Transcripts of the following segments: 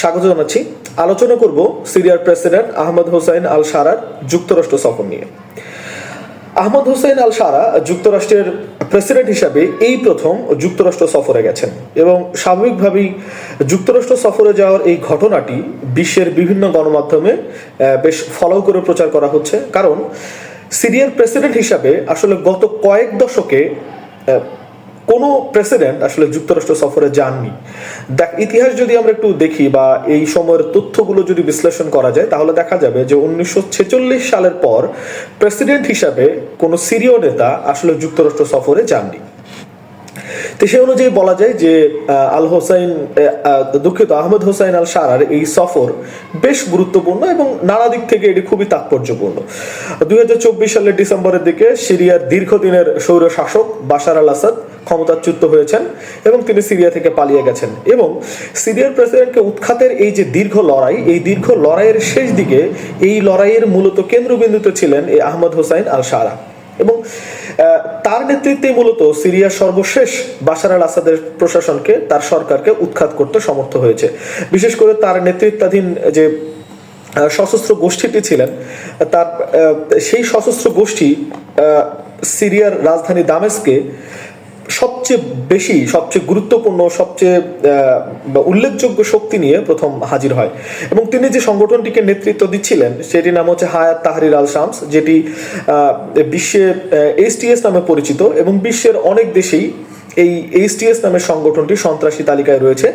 স্বাগত জানাচ্ছি। আলোচনা করব সিরিয়ার প্রেসিডেন্ট আহমদ হোসেন আল সারার যুক্তরাষ্ট্র সফর নিয়ে। আহমদ হোসেন আল সারা যুক্তরাষ্ট্রের প্রেসিডেন্ট হিসাবে এই প্রথম যুক্তরাষ্ট্র সফরে গেছেন এবং স্বাভাবিকভাবেই যুক্তরাষ্ট্র সফরে যাওয়ার এই ঘটনাটি বিশ্বের বিভিন্ন গণমাধ্যমে বেশ ফলো করে প্রচার করা হচ্ছে। কারণ সিরিয়ার প্রেসিডেন্ট হিসাবে আসলে গত কয়েক দশকে কোনো প্রেসিডেন্ট আসলে যুক্তরাষ্ট্র সফরে যাননি। দেখ, ইতিহাস যদি আমরা একটু দেখি বা এই সময়ের তথ্যগুলো যদি বিশ্লেষণ করা যায়, তাহলে দেখা যাবে যে উনিশশো ছেচল্লিশ সালের পর প্রেসিডেন্ট হিসাবে কোনো সিরীয় নেতা আসলে যুক্তরাষ্ট্র সফরে যাননি। তো সে অনুযায়ী বলা যায় যে আল হোসাইন দুঃখিত, আহমেদ হোসাইন আল সারার এই সফর বেশ গুরুত্বপূর্ণ এবং নানা দিক থেকে এটি খুবই তাৎপর্যপূর্ণ। দুই হাজার চব্বিশ সালের ডিসেম্বরের দিকে সিরিয়ার দীর্ঘদিনের সৌর শাসক বাশার আল আসাদ ক্ষমতাচ্যুত হয়েছেন এবং তিনি সিরিয়া থেকে পালিয়ে গেছেন এবং সিরিয়ার প্রেসিডেন্টকে উৎখাতের এই যে দীর্ঘ লড়াই, এই দীর্ঘ লড়াইয়ের শেষ দিকে এই লড়াইয়ের মূলত কেন্দ্রবিন্দুতে ছিলেন এই আহমদ হোসাইন আল সারা এবং তার নেতৃত্বে মূলত সিরিয়ার সর্বশেষ বাশার আল আসাদের প্রশাসনকে, তার সরকারকে উৎখাত করতে সমর্থ হয়েছে। বিশেষ করে তার নেতৃত্বাধীন যে সশস্ত্র গোষ্ঠীটি ছিলেন, তার সেই সশস্ত্র গোষ্ঠী সিরিয়ার রাজধানী দামেস্কে সবচেয়ে বেশি, সবচেয়ে গুরুত্বপূর্ণ, সবচেয়ে উল্লেখযোগ্য শক্তি নিয়ে প্রথম হাজির হয়। এবং তিনি যে সংগঠনটিকে নেতৃত্ব দিচ্ছিলেন, সেটির নাম হচ্ছে হায়াত তাহারির আল শামস, যেটি বিশ্বে এসটিএস নামে পরিচিত এবং বিশ্বের অনেক দেশেই এই এইচটিএস নামের সংগঠনটি সন্ত্রাসী তালিকায় রয়েছে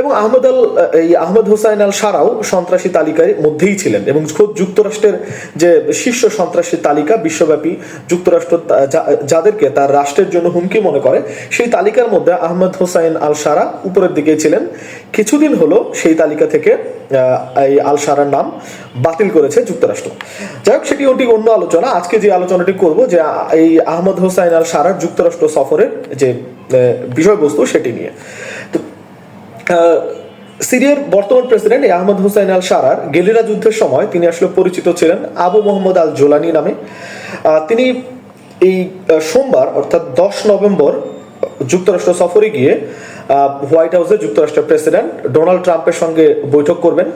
এবং আহমদ আল, এই আহমদ হোসাইন আল সারাও সন্ত্রাসী তালিকার মধ্যেই ছিলেন এবং খোদ যুক্তরাষ্ট্রের যে শীর্ষ সন্ত্রাসী তালিকা বিশ্বব্যাপী যুক্তরাষ্ট্র যাদেরকে তার রাষ্ট্রের জন্য হুমকি মনে করে, সেই তালিকার মধ্যে আহমদ হোসাইন আল সারা উপরের দিকে ছিলেন। কিছুদিন হলো সেই তালিকা থেকে এই আল সারার নাম বাতিল করেছে যুক্তরাষ্ট্র। যাই হোক, সেটি ওটি অন্য আলোচনা। আজকে যে আলোচনাটি করব, যে এই আহমদ হোসাইন আল সারার যুক্তরাষ্ট্র সফরের যে বিষয়বস্তু সেটি নিয়ে। তো সিরিয়ার বর্তমান প্রেসিডেন্ট আহমদ হুসাইন আল সারার গেলিরা যুদ্ধের সময় তিনি আসলে পরিচিত ছিলেন আবু মোহাম্মদ আল জোলানি নামে তিনি এই সোমবার, অর্থাৎ দশ নভেম্বর, যুক্তরাষ্ট্র সফরে গিয়ে হোয়াইট হাউসে যুক্তরাষ্ট্রের প্রেসিডেন্ট ডোনাল্ড ট্রাম্পের সঙ্গে বৈঠক করবেন।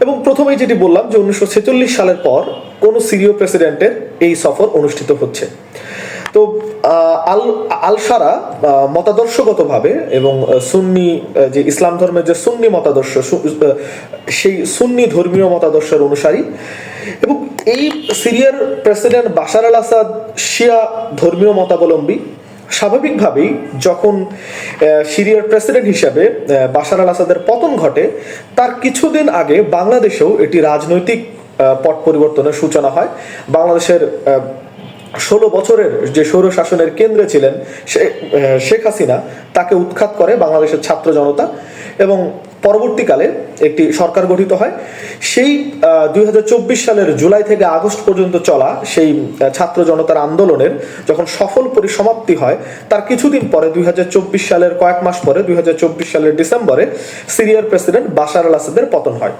এবং প্রথমেই যেটি বললাম যে উনিশশো ছেচল্লিশ সালের পর কোন সিরীয় প্রেসিডেন্টের এই সফর অনুষ্ঠিত হচ্ছে। তো আল আল সারা আহ, মতাদর্শগতভাবে এবং সুন্নি যে ইসলাম ধর্মের যে সুন্নি মতাদর্শ সেই সুন্নি ধর্মীয় মতাদর্শের অনুসারী এবং এই সিরিয়ার প্রেসিডেন্ট বাশার আল আসাদ শিয়া ধর্মীয় মতাবলম্বী স্বাভাবিকভাবেই যখন সিরিয়ার প্রেসিডেন্ট হিসাবে বাসার আল আসাদের পতন ঘটে, তার কিছুদিন আগে বাংলাদেশেও এটি রাজনৈতিক পট পরিবর্তনের সূচনা হয়। বাংলাদেশের ষোলো বছরের যে সৌর শাসনের কেন্দ্রে ছিলেন শেখ হাসিনা, তাকে উৎখাত করে বাংলাদেশের ছাত্র জনতা এবং পরবর্তীকালে একটি সরকার গঠিত হয়। সেই দুই হাজার চব্বিশ সালের জুলাই থেকে আগস্ট পর্যন্ত চলা সেই ছাত্র জনতার আন্দোলনের যখন সফল পরিসমাপ্তি হয়, তার কিছুদিন পরে দুই হাজার চব্বিশ সালের কয়েক মাস পরে, দুই হাজার চব্বিশ সালের ডিসেম্বরে সিরিয়ার প্রেসিডেন্ট বাশার আল আসাদের পতন হয়।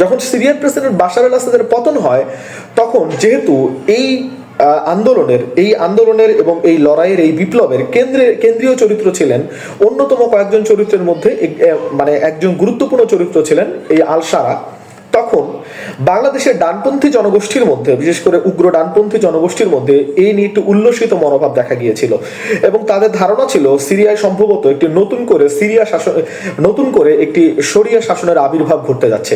যখন সিরিয়ার প্রেসিডেন্ট বাশার আল আসাদের পতন হয়, তখন যেহেতু এই আন্দোলনের, এই আন্দোলনের এবং এই লড়াইয়ের, এই বিপ্লবের কেন্দ্রে, কেন্দ্রীয় চরিত্র ছিলেন অন্যতম কয়েকজন চরিত্রের মধ্যে মানে একজন গুরুত্বপূর্ণ চরিত্র ছিলেন এই আলসারা তখন বাংলাদেশের ডানপন্থী জনগোষ্ঠীর মধ্যে, বিশেষ করে উগ্র ডানপন্থী জনগোষ্ঠীর মধ্যে এই নিয়ে একটু উল্লসিত মনোভাব দেখা গিয়েছিল এবং তাদের ধারণা ছিল সিরিয়ায় সম্ভবত একটি নতুন করে সিরিয়া শাসন, নতুন করে একটি শরিয়া শাসনের আবির্ভাব ঘটতে যাচ্ছে।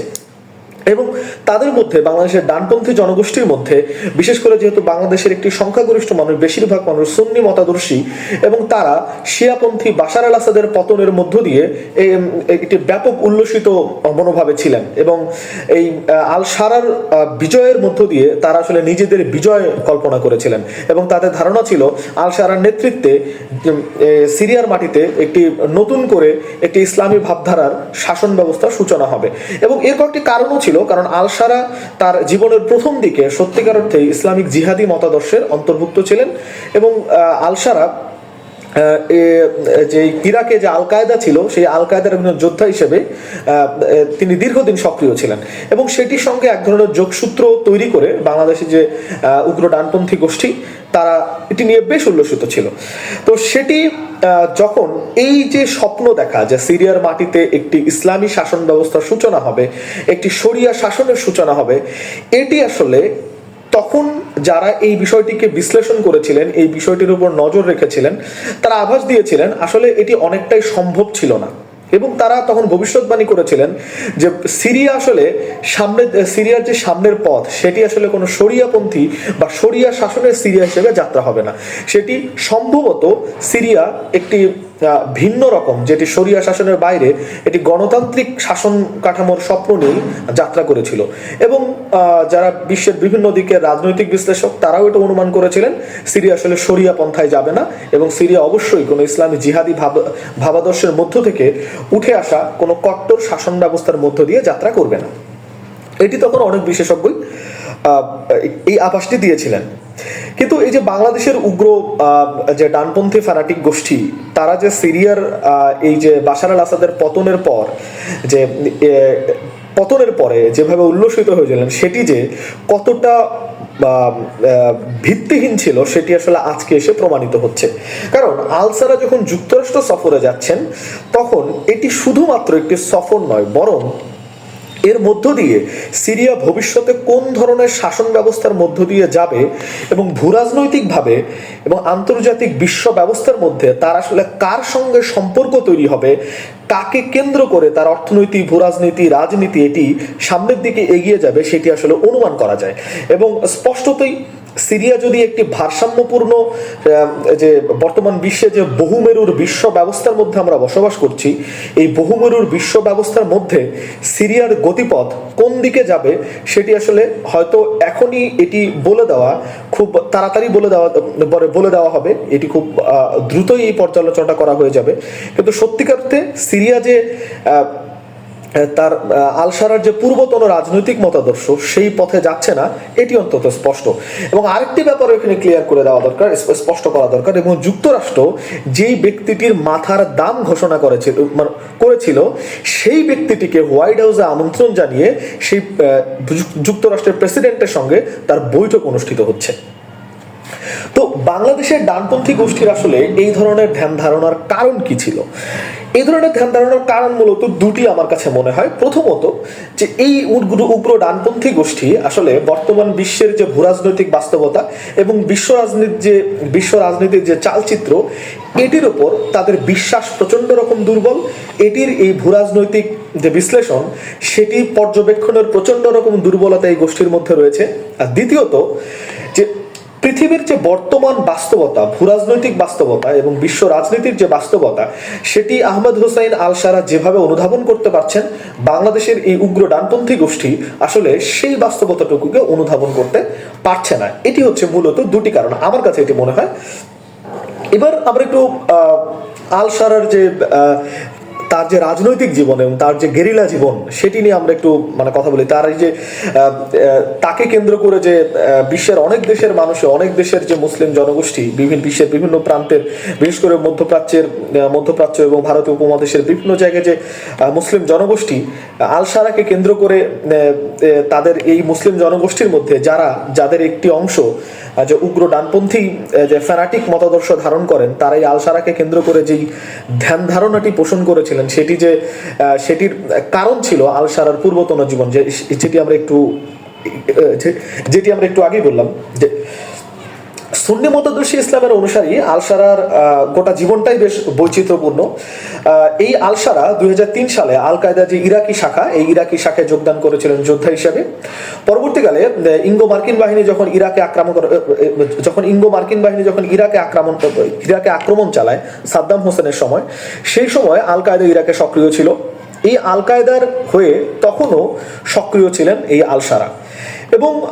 এবং তাদের মধ্যে বাংলাদেশের ডানপন্থী জনগোষ্ঠীর মধ্যে, বিশেষ করে যেহেতু বাংলাদেশের একটি সংখ্যাগরিষ্ঠ মানুষ, বেশিরভাগ মানুষ সুন্নি মতাদর্শী এবং তারা শিয়াপন্থী বাশার আল আসাদের পতনের মধ্য দিয়ে একটি ব্যাপক উল্লসিত মনোভাবে ছিলেন এবং এই আল সারার বিজয়ের মধ্য দিয়ে তারা আসলে নিজেদের বিজয় কল্পনা করেছিলেন এবং তাদের ধারণা ছিল আল সারার নেতৃত্বে সিরিয়ার মাটিতে একটি নতুন করে একটি ইসলামী ভাবধারার শাসন ব্যবস্থার সূচনা হবে এবং এর কয়েকটি কারণও ছিল। কারণ আলসারা তার জীবনের প্রথম দিকে সত্যিকার অর্থে ইসলামিক জিহাদি মতাদর্শের অন্তর্ভুক্ত ছিলেন এবং আলসারা যে ইরাকে যে আল কায়দা ছিল, সেই আল কায়দার একজন যোদ্ধা হিসেবে তিনি দীর্ঘদিন সক্রিয় ছিলেন। এবং সেটির সঙ্গে এক ধরনের যোগসূত্র তৈরি করে বাংলাদেশে যে উগ্র ডানপন্থী গোষ্ঠী, তারা এটি নিয়ে বেশ উল্লসিত ছিল। তো সেটি যখন এই যে স্বপ্ন দেখা যে সিরিয়ার মাটিতে একটি ইসলামী শাসন ব্যবস্থার সূচনা হবে, একটি শরিয়া শাসনের সূচনা হবে, এটি আসলে তখন যারা এই বিষয়টিকে বিশ্লেষণ করেছিলেন, এই বিষয়টির উপর নজর রেখেছিলেন, তারা আভাস দিয়েছিলেন, আসলে এটি অনেকটাই সম্ভব ছিল না। এবং তারা তখন ভবিষ্যৎবাণী করেছিলেন যে সিরিয়া আসলে সামনে, সিরিয়ার যে সামনের পথ, সেটি আসলে কোনো শরিয়াপন্থী বা সরিয়া শাসনের সিরিয়া হিসেবে যাত্রা হবে না। সেটি সম্ভবত সিরিয়া একটি ভিন্ন রকম, যেটি শরিয়া শাসনের বাইরে এটি গণতান্ত্রিক শাসন কাঠামোর স্বপ্ন নিয়ে যাত্রা করেছিল। এবং যারা বিশ্বের বিভিন্ন দিকের রাজনৈতিক বিশ্লেষক, তারাও এটা অনুমান করেছিলেন, সিরিয়া আসলে সরিয়া পন্থায় যাবে না এবং সিরিয়া অবশ্যই কোনো ইসলামী জিহাদি ভাব, ভাবাদর্শের মধ্য থেকে উঠে আসা কোনো কট্টর শাসন ব্যবস্থার মধ্য দিয়ে যাত্রা করবে না। এটি তখন অনেক বিশেষজ্ঞই এই আভাসটি দিয়েছিলেন। কিন্তু এই যে বাংলাদেশের উগ্র যে ডানপন্থী ফ্যানাটিক গোষ্ঠী, তারা যে সিরিয়ার এই যে বাশার আল আসাদের পতনের পর, যে পতনের পরে যেভাবে উল্লসিত হয়েছিলেন, সেটি যে কতটা ভিত্তিহীন ছিল, সেটি আসলে আজকে এসে প্রমাণিত হচ্ছে। কারণ আলসারা যখন যুক্তরাষ্ট্র সফরে যাচ্ছেন, তখন এটি শুধুমাত্র একটি সফর নয়, বরং এর মধ্য দিয়ে সিরিয়া ভবিষ্যতে কোন ধরনের শাসন ব্যবস্থার মধ্য দিয়ে যাবে এবং ভূরাজনৈতিকভাবে এবং আন্তর্জাতিক বিশ্ব ব্যবস্থার মধ্যে তার আসলে কার সঙ্গে সম্পর্ক তৈরি হবে, কাকে কেন্দ্র করে তার অর্থনৈতিক ভূরাজনীতি, রাজনীতি এটি সামনের দিকে এগিয়ে যাবে সেটি আসলে অনুমান করা যায়। এবং স্পষ্টতই সিরিয়া যদি একটি ভারসাম্যপূর্ণ যে বর্তমান বিশ্বে যে বহুমেরুর বিশ্ব ব্যবস্থার মধ্যে আমরা বসবাস করছি, এই বহুমেরুর বিশ্ব ব্যবস্থার মধ্যে সিরিয়ার গতিপথ কোন দিকে যাবে সেটি আসলে হয়তো এখনই এটি বলে দেওয়া খুব তাড়াতাড়ি বলে দেওয়া বলে দেওয়া হবে। এটি খুব দ্রুতই এই পর্যালোচনাটা করা হয়ে যাবে। কিন্তু সত্যিকারতে সিরিয়া যে তার আলসারার যে পূর্বতন রাজনৈতিক মতাদর্শ, সেই পথে যাচ্ছে না, এটি অন্তত স্পষ্ট। এবং আরেকটি ব্যাপার এখানে ক্লিয়ার করে দেওয়া দরকার স্পষ্ট করা দরকার, এবং যুক্তরাষ্ট্র যেই ব্যক্তিটির মাথার দাম ঘোষণা করেছিল মানে করেছিল, সেই ব্যক্তিটিকে হোয়াইট হাউসে আমন্ত্রণ জানিয়ে সেই যুক্তরাষ্ট্রের প্রেসিডেন্টের সঙ্গে তার বৈঠক অনুষ্ঠিত হচ্ছে। তো বাংলাদেশের ডানপন্থী গোষ্ঠীর আসলে এই ধরনের ধ্যান ধারণার কারণ কি ছিল? এই ধরনের ধ্যান ধারণার কারণ মূলত দুটি আমার কাছে মনে হয়। প্রথমত, যে এই উগ্র ডানপন্থী গোষ্ঠী আসলে বর্তমান বিশ্বের যে ভূরাজনৈতিক বাস্তবতা এবং বিশ্ব রাজনীতির যে, বিশ্ব রাজনীতির যে চালচিত্র, এটির ওপর তাদের বিশ্বাস প্রচণ্ড রকম দুর্বল। এটির এই ভূরাজনৈতিক যে বিশ্লেষণ, সেটি পর্যবেক্ষণের প্রচণ্ড রকম দুর্বলতা এই গোষ্ঠীর মধ্যে রয়েছে। আর দ্বিতীয়ত, যে পৃথিবীর যে বর্তমান বাস্তবতা, ভূরাজনৈতিক বাস্তবতা এবং বিশ্ব রাজনীতির যে বাস্তবতা, সেটি আহমদ হোসাইন আল সারা যেভাবে অনুধাবন করতে পারছেন, বাংলাদেশের এই উগ্র ডানপন্থী গোষ্ঠী আসলে সেই বাস্তবতাটুকুকে অনুধাবন করতে পারছে না। এটি হচ্ছে মূলত দুটি কারণ। আমার কাছে এটি মনে হয়। এবার আমরা একটু আল সারার যে তার যে রাজনৈতিক জীবন এবং তার যে গেরিলা জীবন, সেটি নিয়ে আমরা একটু মানে কথা বলি। তার এই যে তাকে কেন্দ্র করে যে বিশ্বের অনেক দেশের মানুষে, অনেক দেশের যে মুসলিম জনগোষ্ঠী, বিভিন্ন বিশ্বের বিভিন্ন প্রান্তের, বিশেষ করে মধ্যপ্রাচ্যের মধ্যপ্রাচ্য এবং ভারতীয় উপমহাদেশের বিভিন্ন জায়গায় যে মুসলিম জনগোষ্ঠী আল সারাকে কেন্দ্র করে তাদের এই মুসলিম জনগোষ্ঠীর মধ্যে যারা, যাদের একটি অংশ যে উগ্র ডানপন্থী যে ফ্যানাটিক মতাদর্শ ধারণ করেন, তারা এই আলসারাকে কেন্দ্র করে যেই ধ্যান ধারণাটি পোষণ করেছিলেন সেটি যে সেটির কারণ ছিল আলসারার পূর্বতন জীবন, যে যেটি আমরা একটু যেটি আমরা একটু আগেই বললাম, যে সুন্নি মতাদর্শী ইসলামের অনুসারী আলসারার গোটা জীবনটাই বেশ বৈচিত্র্যপূর্ণ। এই আলসারা দুই হাজার তিন সালে আল কায়দা যে ইরাকি শাখা, এই ইরাকি শাখায় যোগদান করেছিলেন যোদ্ধা হিসেবে। পরবর্তীকালে ইঙ্গো মার্কিন বাহিনী যখন ইরাকে আক্রমণ যখন ইঙ্গো মার্কিন বাহিনী যখন ইরাকে আক্রমণ ইরাকে আক্রমণ চালায় সাদ্দাম হোসেনের সময়, সেই সময় আল কায়দা ইরাকে সক্রিয় ছিল। এই আল কায়দার হয়ে তখনও সক্রিয় ছিলেন এই আলসারা এবং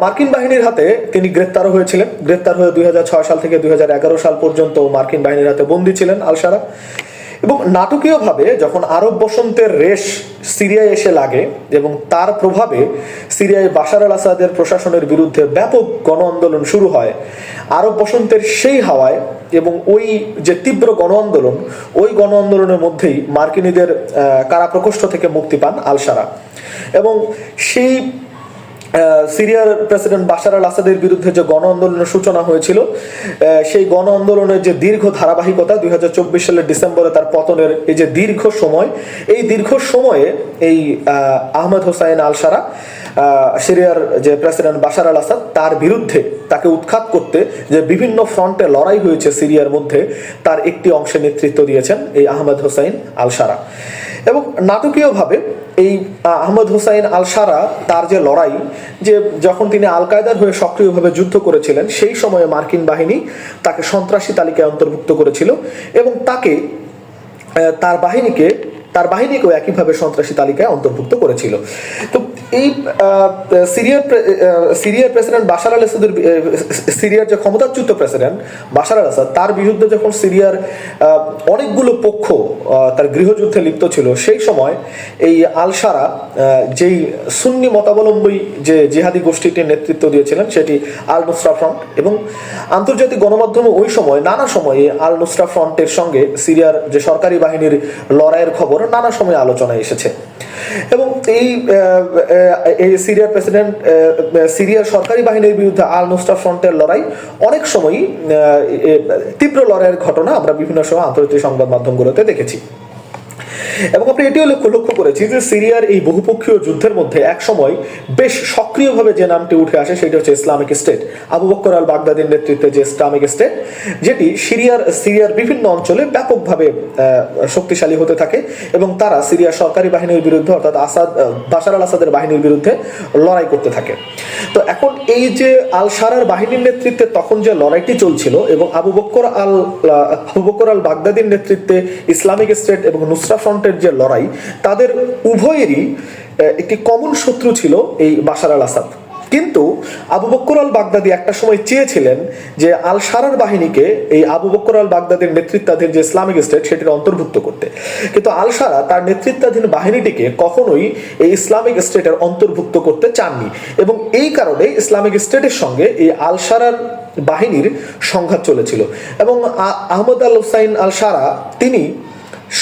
মার্কিন বাহিনীর হাতে তিনি গ্রেপ্তারও হয়েছিলেন। গ্রেপ্তার হয়ে দুই হাজার ছয় সাল থেকে দুই হাজার এগারো সাল পর্যন্ত মার্কিন বাহিনীর হাতে বন্দী ছিলেন আলসারা। এবং নাটকীয়ভাবে যখন আরব বসন্তের রেশ সিরিয়ায় এসে লাগে এবং তার প্রভাবে সিরিয়ায় বাশার আল আসাদের প্রশাসনের বিরুদ্ধে ব্যাপক গণ আন্দোলন শুরু হয় আরব বসন্তের সেই হাওয়ায় এবং ওই যে তীব্র গণ আন্দোলন ওই গণ আন্দোলনের মধ্যেই মার্কিনীদের আহ, কারাপ্রকোষ্ঠ থেকে মুক্তি পান আলসারা। এবং সেই সিরিয়ার প্রেসিডেন্ট বাশার আল আসাদের বিরুদ্ধে যে গণ আন্দোলনের সূচনা হয়েছিল সেই গণ আন্দোলনের যে দীর্ঘ ধারাবাহিকতা দুই হাজার চব্বিশ সালের ডিসেম্বরে তার পতনের এই যে দীর্ঘ সময় এই দীর্ঘ সময়ে এই আহ, আহমেদ হোসাইন আল সারা আহ, সিরিয়ার যে প্রেসিডেন্ট বাশার আল আসাদ তার বিরুদ্ধে তাকে উৎখাত করতে যে বিভিন্ন ফ্রন্টে লড়াই হয়েছে সিরিয়ার মধ্যে তার একটি অংশে নেতৃত্ব দিয়েছেন এই আহমেদ হোসাইন আল সারা এবং নাটকীয়ভাবে এই আহমদ হুসাইন আল সারা তার যে লড়াই, যে যখন তিনি আল কায়দার হয়ে সক্রিয়ভাবে যুদ্ধ করেছিলেন, সেই সময়ে মার্কিন বাহিনী তাকে সন্ত্রাসী তালিকায় অন্তর্ভুক্ত করেছিল এবং তাকে তার বাহিনীকে তার বাহিনীকেও একইভাবে সন্ত্রাসী তালিকায় অন্তর্ভুক্ত করেছিল। তো এই সিরিয়ার সিরিয়ার প্রেসিডেন্ট বাশার আল আসাদের সিরিয়ার যে ক্ষমতাচ্যুত প্রেসিডেন্ট বাশার আল আসাদ, তার বিরুদ্ধে যখন সিরিয়ার অনেকগুলো পক্ষ তার গৃহযুদ্ধে লিপ্ত ছিল, সেই সময় এই আলসারা যেই সুন্নি মতাবলম্বী যে জিহাদি গোষ্ঠীটির নেতৃত্ব দিয়েছিলেন, সেটি আল নুসরা ফ্রন্ট এবং আন্তর্জাতিক গণমাধ্যমে ওই সময়, নানা সময়ে আল নুসরা ফ্রন্টের সঙ্গে সিরিয়ার যে সরকারি বাহিনীর লড়াইয়ের খবর নানা সময় আলোচনা এসেছে। এবং এই এই সিরিয়ার প্রেসিডেন্ট সিরিয়ার সরকারি বাহিনীর বিরুদ্ধে আল নুসরা ফ্রন্টের লড়াই অনেক সময়ই তীব্র লড়াইয়ের ঘটনা আমরা বিভিন্ন সময় আন্তর্জাতিক সংবাদ মাধ্যমগুলোতে দেখেছি। এবং আপনি এটিও লক্ষ্য লক্ষ্য করেছি যে সিরিয়ার এই বহুপক্ষীয় যুদ্ধের মধ্যে এক সময় বেশ সক্রিয়ভাবে যে নামটি উঠে আসে সেটি হচ্ছে Islamic state. Abu Bakr al বাগদাদির নেতৃত্বে যে ইসলামিক স্টেট, যেটি সিরিয়ার সিরিয়ার বিভিন্ন অঞ্চলে ব্যাপকভাবে শক্তিশালী হতে থাকে এবং তারা সিরিয়ার সরকারি বাহিনীর বিরুদ্ধে অর্থাৎ আসাদ বাশার আল আসাদের বাহিনীর বিরুদ্ধে লড়াই করতে থাকে। তো এখন এই যে আল সারার বাহিনীর নেতৃত্বে তখন যে লড়াইটি চলছিল এবং আবু বক্কর আল আবু বক্কর আল বাগদাদির নেতৃত্বে ইসলামিক স্টেট এবং নুসরা ফ্রন্টের যে লড়াই, তাদের উভয়েরই একটি কমন শত্রু ছিল এই বাশার আল আসাদ। কিন্তু আবু বক্কর আল বাগদাদি একটা সময় চেয়েছিলেন যে আল সারার বাহিনীকে এই আবু বক্কর আল বাগদাদির নেতৃত্বাধীন যে ইসলামিক স্টেট, সেটির অন্তর্ভুক্ত করতে। কিন্তু আল সারা তার নেতৃত্বাধীন বাহিনীটিকে কখনোই এই ইসলামিক স্টেটের অন্তর্ভুক্ত করতে চাননি এবং এই কারণে ইসলামিক স্টেটের সঙ্গে এই আল সারার বাহিনীর সংঘাত চলেছিল। এবং আহমদ আল হুসাইন আল সারা, তিনি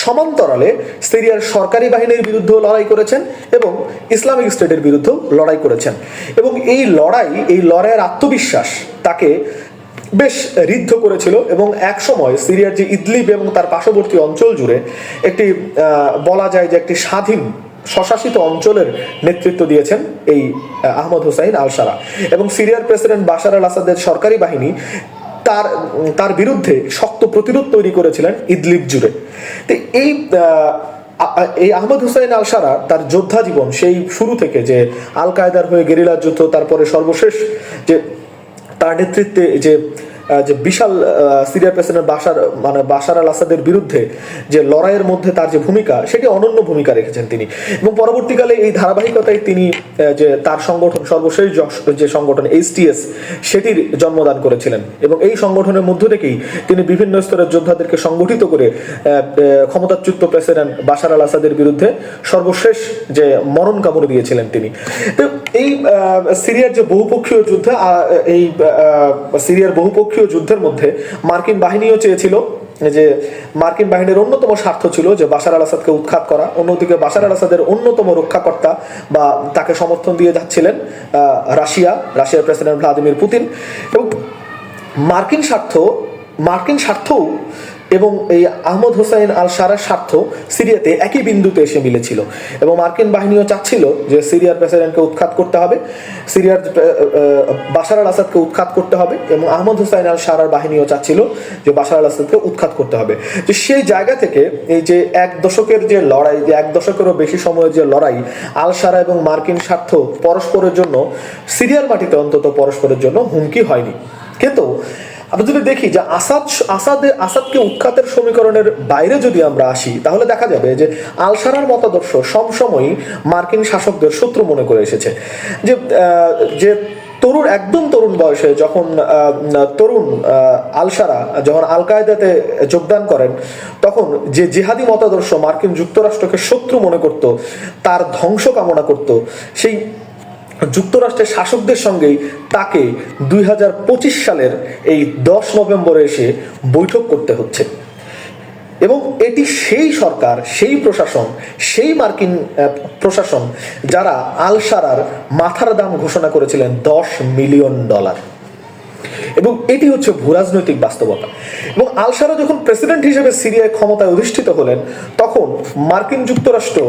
সমান্তরালে সিরিয়ার সরকারি বাহিনীর বিরুদ্ধেও লড়াই করেছেন এবং ইসলামিক স্টেটের বিরুদ্ধেও লড়াই করেছেন। এবং এই লড়াই, এই লড়াইয়ের আত্মবিশ্বাস তাকে বেশ ঋদ্ধ করেছিল এবং এক সময় সিরিয়ার যে ইদলিব এবং তার পার্শ্ববর্তী অঞ্চল জুড়ে একটি বলা যায় যে একটি স্বাধীন, স্বশাসিত অঞ্চলের নেতৃত্ব দিয়েছেন এই আহমদ হুসাইন আলসারা। এবং সিরিয়ার প্রেসিডেন্ট বাশার আল আসাদের সরকারি বাহিনী তার তার বিরুদ্ধে শক্ত প্রতিরোধ তৈরি করেছিলেন ইদলিপ জুড়ে। তো এই এই আহমদ হুসাইন আল সারা তার যোদ্ধা জীবন, সেই শুরু থেকে যে আল কায়দার হয়ে গেরিলা যুদ্ধ, তারপরে সর্বশেষ যে তার নেতৃত্বে যে যে বিশাল আহ, সিরিয়ার প্রেসিডেন্ট বাশার মানে বাশার আল আসাদের বিরুদ্ধে যে লড়াইয়ের মধ্যে তার যে ভূমিকা সেটি অনন্য ভূমিকা রেখেছেন তিনি। এবং পরবর্তীকালে এই ধারাবাহিকতায় তিনি যে তার সংগঠন সর্বশেষ যে সংগঠন এইচটিএস সেটির জন্মদান করেছিলেন। এবং এই সংগঠনের মধ্য থেকেই তিনি বিভিন্ন স্তরের যোদ্ধাদেরকে সংগঠিত করে ক্ষমতাচ্যুত প্রেসিডেন্ট বাশার আল আসাদের বিরুদ্ধে সর্বশেষ যে মরণ কামড় দিয়েছিলেন তিনি। তো এই সিরিয়ার যে বহুপক্ষীয় যুদ্ধ এই সিরিয়ার বহুপক্ষীয় যুদ্ধের মধ্যে মার্কিন বাহিনীও চেয়েছিল যে মার্কিন বাহিনীর অন্যতম স্বার্থ ছিল যে বাশার আল আসাদকে উৎখাত করা। অন্যদিকে বাশার আল আসাদের অন্যতম রক্ষাকর্তা বা তাকে সমর্থন দিয়ে যাচ্ছিলেন রাশিয়া, রাশিয়ার প্রেসিডেন্ট ভ্লাদিমির পুতিন। এবং মার্কিন স্বার্থ, মার্কিন স্বার্থও এবং এই আহমদ হোসাইন আল সারার স্বার্থ সিরিয়াতে একই বিন্দুতে এসে মিলেছিল। এবং মার্কিন বাহিনীও চাচ্ছিল যে সিরিয়ার প্রেসিডেন্টকে উৎখাত করতে হবে, সিরিয়ার বাশার আল আসাদকে উৎখাত করতে হবে এবং আহমদ হোসাইন আল সারার বাহিনীও চাচ্ছিল যে বাশার আল আসাদকে উৎখাত করতে হবে। যে সেই জায়গা থেকে এই যে এক দশকের যে লড়াই, যে এক দশকেরও বেশি সময়ের যে লড়াই আল সারা এবং মার্কিন স্বার্থ পরস্পরের জন্য, সিরিয়ার মাটিতে অন্তত পরস্পরের জন্য হুমকি হয়নি। কিন্তু আমরা যদি দেখি যে আসাদ, আসাদে, আসাদকে উৎখাতের সমীকরণের বাইরে যদি আমরা আসি, তাহলে দেখা যাবে যে আলসারার মতাদর্শ সবসময়ই মার্কিন শাসকদের শত্রু মনে করে এসেছে। যে যে তরুণ, একদম তরুণ বয়সে যখন তরুণ আলসারা যখন আল কায়দাতে যোগদান করেন, তখন যে জিহাদি মতাদর্শ মার্কিন যুক্তরাষ্ট্রকে শত্রু মনে করত, তার ধ্বংস কামনা করত, সেই যুক্তরাষ্ট্রের শাসকদের সঙ্গেই তাকে দুই হাজার পঁচিশ সালের এই দশ নভেম্বরে এসে বৈঠক করতে হচ্ছে। এবং এটি সেই সরকার, সেই প্রশাসন, সেই মার্কিন প্রশাসন যারা আলসারার মাথার দাম ঘোষণা করেছিলেন দশ মিলিয়ন ডলার। এবং এটি হচ্ছে ভূরাজনৈতিক বাস্তবতা। এবং আলসারা যখন প্রেসিডেন্ট হিসেবে সিরিয়ায় ক্ষমতায় অধিষ্ঠিত হলেন, তখন মার্কিন যুক্তরাষ্ট্র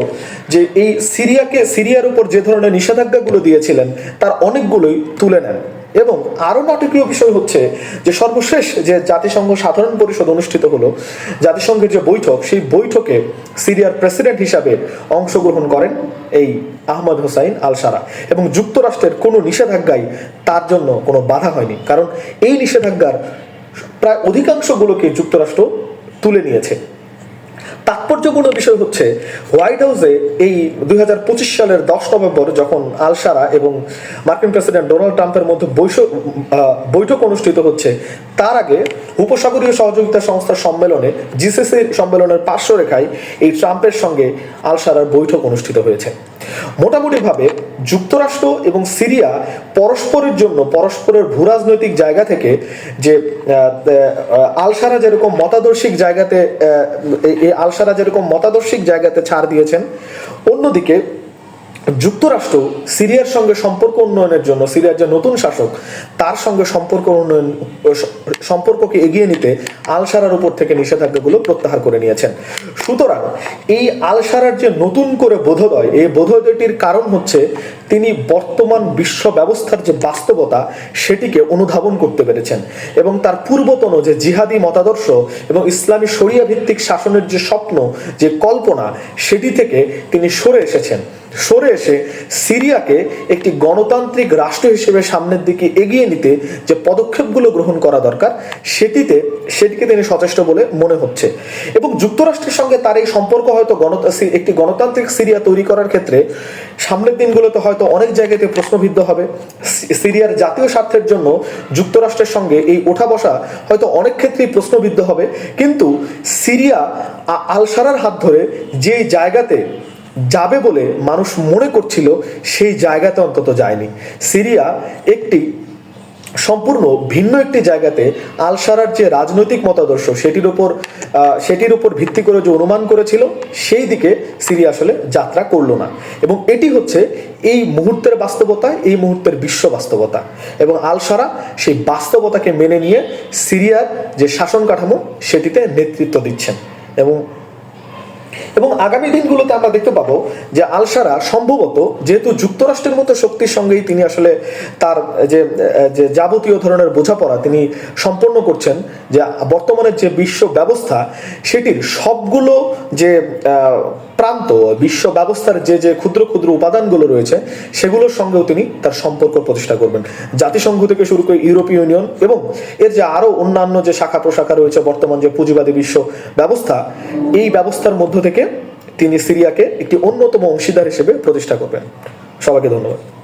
যে এই সিরিয়াকে, সিরিয়ার উপর যে ধরনের নিষেধাজ্ঞাগুলো দিয়েছিলেন, তার অনেকগুলোই তুলে নেন। এবং আরও নাটকীয় বিষয় হচ্ছে যে সর্বশেষ যে জাতিসংঘ সাধারণ পরিষদ অনুষ্ঠিত হলো, জাতিসংঘের যে বৈঠক, সেই বৈঠকে সিরিয়ার প্রেসিডেন্ট হিসাবে অংশগ্রহণ করেন এই আহমদ হোসাইন আল সারা এবং যুক্তরাষ্ট্রের কোনো নিষেধাজ্ঞাই তার জন্য কোনো বাধা হয়নি। কারণ এই নিষেধাজ্ঞার প্রায় অধিকাংশগুলোকে যুক্তরাষ্ট্র তুলে নিয়েছে। তাৎপর্যপূর্ণ বিষয় হচ্ছে, হোয়াইট হাউসে এই দু হাজার পঁচিশ সালের দশ নভেম্বর যখন আলসারা এবং মার্কিন প্রেসিডেন্ট ডোনাল্ড ট্রাম্পের মধ্যে বৈঠক অনুষ্ঠিত হচ্ছে, তার আগে উপসাগরীয় সহযোগিতা সংস্থার সম্মেলনে জিসিসি সম্মেলনের পার্শ্বরেখায় এই ট্রাম্পের সঙ্গে আলসারার বৈঠক অনুষ্ঠিত হয়েছে। মোটামুটিভাবে যুক্তরাষ্ট্র এবং সিরিয়া পরস্পরের জন্য, পরস্পরের ভূরাজনৈতিক জায়গা থেকে যে আলসারা যেরকম মতাদর্শিক জায়গাতে আলসারা যেরকম মতাদর্শিক জায়গাতে ছাড় দিয়েছেন, অন্যদিকে যুক্তরাষ্ট্র সিরিয়ার সঙ্গে সম্পর্ক উন্নয়নের জন্য, সিরিয়ার যে নতুন শাসক, তার সঙ্গে সম্পর্ক উন্নয়ন, সম্পর্ককে এগিয়ে নিতে আলসারার উপর থেকে নিষেধাজ্ঞাগুলো প্রত্যাহার করে নিয়েছেন। সুতরাং এই আলসারার যে নতুন করে বোধোদয়, এই বোধোদয়টির কারণ হচ্ছে তিনি বর্তমান বিশ্ব ব্যবস্থার যে বাস্তবতা, সেটিকে অনুধাবন করতে পেরেছেন এবং তার পূর্বতন যে জিহাদি মতাদর্শ এবং ইসলামী শরিয়া ভিত্তিক শাসনের যে স্বপ্ন, যে কল্পনা, সেটি থেকে তিনি সরে এসেছেন। সরে এসে সিরিয়াকে একটি গণতান্ত্রিক রাষ্ট্র হিসেবে সামনের দিকে এগিয়ে নিতে যে পদক্ষেপগুলো গ্রহণ করা দরকার, সেটিতে, সেটিকে তিনি সচেষ্ট বলে মনে হচ্ছে। এবং যুক্তরাষ্ট্রের সঙ্গে তার এই সম্পর্ক হয়তো একটি গণতান্ত্রিক সিরিয়া তৈরি করার ক্ষেত্রে সামনের দিনগুলোতে হয়তো অনেক জায়গাতে প্রশ্নবিদ্ধ হবে। সিরিয়ার জাতীয় স্বার্থের জন্য যুক্তরাষ্ট্রের সঙ্গে এই ওঠা বসা হয়তো অনেক ক্ষেত্রেই প্রশ্নবিদ্ধ হবে। কিন্তু সিরিয়া আলসারার হাত ধরে যে জায়গাতে যাবে বলে মানুষ মনে করছিল সেই জায়গাতে অন্তত যায়নি। সিরিয়া একটি সম্পূর্ণ ভিন্ন একটি জায়গাতে আলসারার যে রাজনৈতিক মতাদর্শ সেটির উপর সেটির উপর ভিত্তি করে যে অনুমান করেছিল, সেই দিকে সিরিয়া আসলে যাত্রা করল না। এবং এটি হচ্ছে এই মুহূর্তের বাস্তবতা, এই মুহূর্তের বিশ্ব বাস্তবতা। এবং আলসারা সেই বাস্তবতাকে মেনে নিয়ে সিরিয়ার যে শাসন কাঠামো, সেটিতে নেতৃত্ব দিচ্ছেন। এবং এবং আগামী দিনগুলোতে আমরা দেখতে পাবো যে আলসারা সম্ভবত যেহেতু যুক্তরাষ্ট্রের মতো শক্তির সঙ্গেই তিনি আসলে তার যে যে যাবতীয় ধরনের বোঝাপড়া তিনি সম্পন্ন করছেন, যে বর্তমানে যে বিশ্ব ব্যবস্থা, সেটির সবগুলো যে প্রান্ত, বিশ্ব ব্যবস্থার যে যে ক্ষুদ্র ক্ষুদ্র উপাদানগুলো রয়েছে, সেগুলোর সঙ্গেও তিনি তার সম্পর্ক প্রতিষ্ঠা করবেন। জাতিসংঘ থেকে শুরু করে ইউরোপীয় ইউনিয়ন এবং এর যে আরও অন্যান্য যে শাখা প্রশাখা রয়েছে, বর্তমান যে পুঁজিবাদী বিশ্ব ব্যবস্থা, এই ব্যবস্থার মধ্য থেকে তিনি সিরিয়াকে একটি অন্যতম অংশীদার হিসেবে প্রতিষ্ঠা করবেন। সবাইকে ধন্যবাদ।